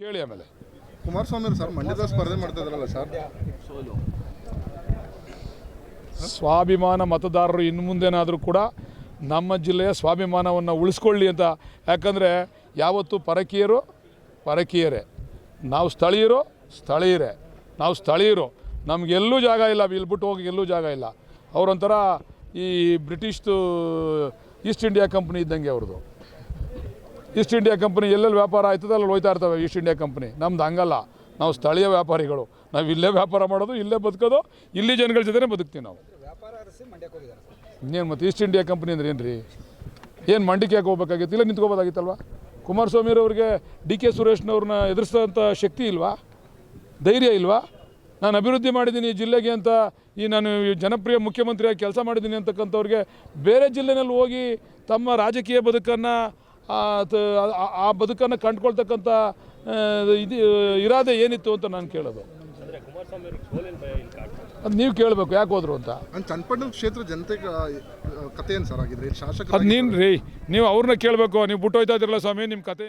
ಕೇಳಿ ಆಮೇಲೆ. ಕುಮಾರಸ್ವಾಮಿ ಸರ್ ಮಂಡ್ಯದ ಸ್ಪರ್ಧೆ ಮಾಡ್ತಾ ಇದ್ರಲ್ಲ ಸರ್? ಸ್ವಾಭಿಮಾನ ಮತದಾರರು ಇನ್ನು ಮುಂದೇನಾದರೂ ಕೂಡ ನಮ್ಮ ಜಿಲ್ಲೆಯ ಸ್ವಾಭಿಮಾನವನ್ನು ಉಳಿಸ್ಕೊಳ್ಳಿ ಅಂತ. ಯಾಕಂದರೆ ಯಾವತ್ತು ಪರಕೀಯರು ಪರಕೀಯರೇ. ನಾವು ಸ್ಥಳೀಯರು ಸ್ಥಳೀಯರೇ. ನಾವು ಸ್ಥಳೀಯರು. ನಮಗೆಲ್ಲೂ ಜಾಗ ಇಲ್ಲ. ಇಲ್ಲಿ ಬಿಟ್ಟು ಹೋಗಿ ಎಲ್ಲೂ ಜಾಗ ಇಲ್ಲ. ಅವರೊಂಥರ ಈ ಬ್ರಿಟಿಷ್ದು ಈಸ್ಟ್ ಇಂಡಿಯಾ ಕಂಪ್ನಿ ಇದ್ದಂಗೆ ಅವ್ರದ್ದು. ಈಸ್ಟ್ ಇಂಡಿಯಾ ಕಂಪ್ನಿ ಎಲ್ಲೆಲ್ಲಿ ವ್ಯಾಪಾರ ಆಯ್ತದೆ ಅಲ್ಲಿ ಹೋಯ್ತಾ ಇರ್ತವೆ ಈಸ್ಟ್ ಇಂಡಿಯಾ ಕಂಪ್ನಿ. ನಮ್ದು ಹಂಗಲ್ಲ. ನಾವು ಸ್ಥಳೀಯ ವ್ಯಾಪಾರಿಗಳು. ನಾವು ಇಲ್ಲೇ ವ್ಯಾಪಾರ ಮಾಡೋದು, ಇಲ್ಲೇ ಬದುಕೋದು, ಇಲ್ಲಿ ಜನಗಳ ಜೊತೆ ಬದುಕ್ತೀವಿ ನಾವು. ಇನ್ನೇನು ಮತ್ತು ಈಸ್ಟ್ ಇಂಡಿಯಾ ಕಂಪ್ನಿ ಅಂದ್ರೆ ಏನು ರೀ ಏನು ಮಂಡಿಕೆ ಯಾಕೆ ಹೋಗ್ಬೇಕಾಗಿತ್ತು? ಇಲ್ಲ ನಿಂತ್ಕೋಬೋದಾಗಿತ್ತಲ್ವ? ಕುಮಾರಸ್ವಾಮಿರವ್ರಿಗೆ ಡಿ ಕೆ ಸುರೇಶ್ನವ್ರನ್ನ ಎದುರಿಸೋಂಥ ಶಕ್ತಿ ಇಲ್ವಾ? ಧೈರ್ಯ ಇಲ್ವಾ? ನಾನು ಅಭಿವೃದ್ಧಿ ಮಾಡಿದ್ದೀನಿ ಈ ಜಿಲ್ಲೆಗೆ ಅಂತ ಈ ನಾನು ಜನಪ್ರಿಯ ಮುಖ್ಯಮಂತ್ರಿಯಾಗಿ ಕೆಲಸ ಮಾಡಿದ್ದೀನಿ ಅಂತಕ್ಕಂಥವ್ರಿಗೆ ಬೇರೆ ಜಿಲ್ಲೆನಲ್ಲಿ ಹೋಗಿ ತಮ್ಮ ರಾಜಕೀಯ ಬದುಕನ್ನು ಆ ಬದುಕನ್ನು ಕಂಡುಕೊಳ್ತಕ್ಕಂಥ ಇದು ಇರಾದೆ ಏನಿತ್ತು ಅಂತ ನಾನು ಕೇಳೋದು. ಅದು ನೀವು ಕೇಳಬೇಕು ಯಾಕೆ ಹೋದ್ರು ಅಂತ. ಚನ್ನಪಟ್ಟಣ ಕ್ಷೇತ್ರ ಜನತೆ ಕತೆ ಏನು ಸರ್ ಆಗಿದ್ರೆ ಶಾಸಕ ಅದು ನೀನು ರೀ ನೀವು ಅವ್ರನ್ನ ಕೇಳಬೇಕು ನೀವು ಬಿಟ್ಟು ಹೋಯ್ತಾ ಇದ್ರಲ್ಲ ಸ್ವಾಮಿ ನಿಮ್ಮ ಕತೆ?